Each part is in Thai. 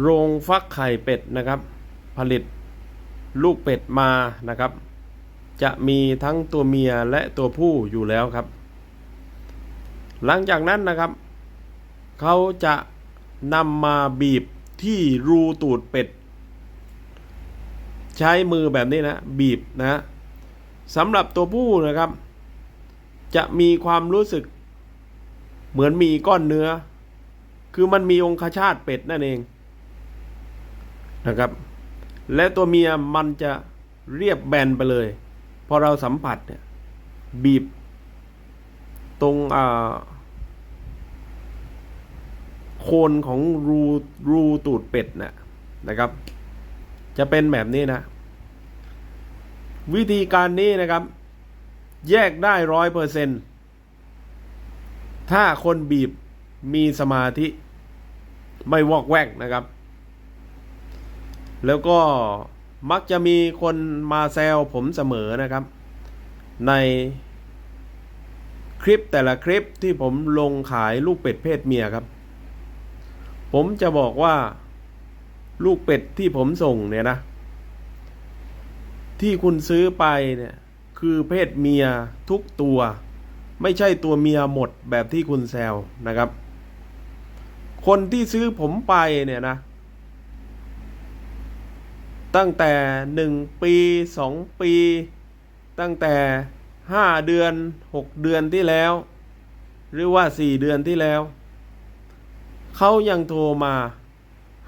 โรงฟักไข่เป็ดนะครับ ผลิตลูกเป็ดมานะครับ จะมีทั้งตัวเมียและตัวผู้อยู่แล้วครับ หลังจากนั้นนะครับ เขาจะนำมาบีบที่รูตูดเป็ด ใช้มือแบบนี้นะ บีบนะสำหรับตัวผู้นะครับ จะมีความรู้สึกเหมือนมีก้อนเนื้อ คือมันมีองคชาตเป็ดนั่นเอง นะครับ และตัวเมียมันจะเรียบแบนไปเลย พอเราสัมผัสเนี่ยบีบตรงอ่าโคนของรูรูตูดเป็ดนะนะครับ จะเป็นแบบนี้นะ วิธีการนี้นะครับ แยกได้ร้อยเปอร์เซนถ้าคนบีบมีสมาธิไม่วอกแวกนะครับ แล้วก็มักจะมีคนมาแซวผมเสมอนะครับ ในคลิปแต่ละคลิปที่ผมลงขายลูกเป็ดเพศเมียครับ ผมจะบอกว่าลูกเป็ดที่ผมส่งเนี่ยนะ ที่คุณซื้อไปเนี่ยคือเพศเมียทุกตัว ไม่ใช่ตัวเมียหมดแบบที่คุณแซวนะครับ คนที่ซื้อผมไปเนี่ยนะ ตั้งแต่หนึ่งปีสองปี ตั้งแต่ห้าเดือนหกเดือนที่แล้ว หรือว่าสี่เดือนที่แล้ว เขายังโทรมา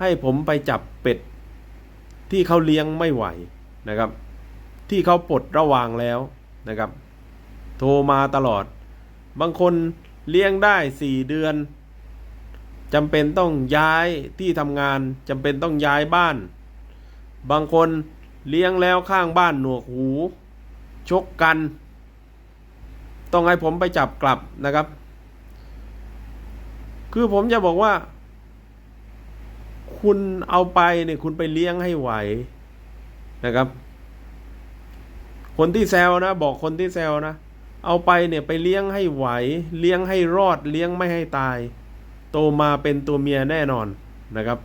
ให้ผมไปจับเป็ด ที่เขาเลี้ยงไม่ไหวนะครับ ที่เขาปลดระวางแล้วนะครับ โทรมาตลอด บางคนเลี้ยงได้สี่เดือนจำเป็นต้องย้ายที่ทำงานจำเป็นต้องย้ายบ้าน บางคนเลี้ยงแล้วข้างบ้านหนวกหู ชกกัน ต้องให้ผมไปจับกลับนะครับ คือผมจะบอกว่า คุณเอาไปเนี่ยคุณไปเลี้ยงให้ไหวนะครับ คนที่แซวนะ บอกคนที่แซวนะ เอาไปเนี่ยไปเลี้ยงให้ไหว เลี้ยงให้รอด เลี้ยงไม่ให้ตาย โตมาเป็นตัวเมียแน่นอนนะครับ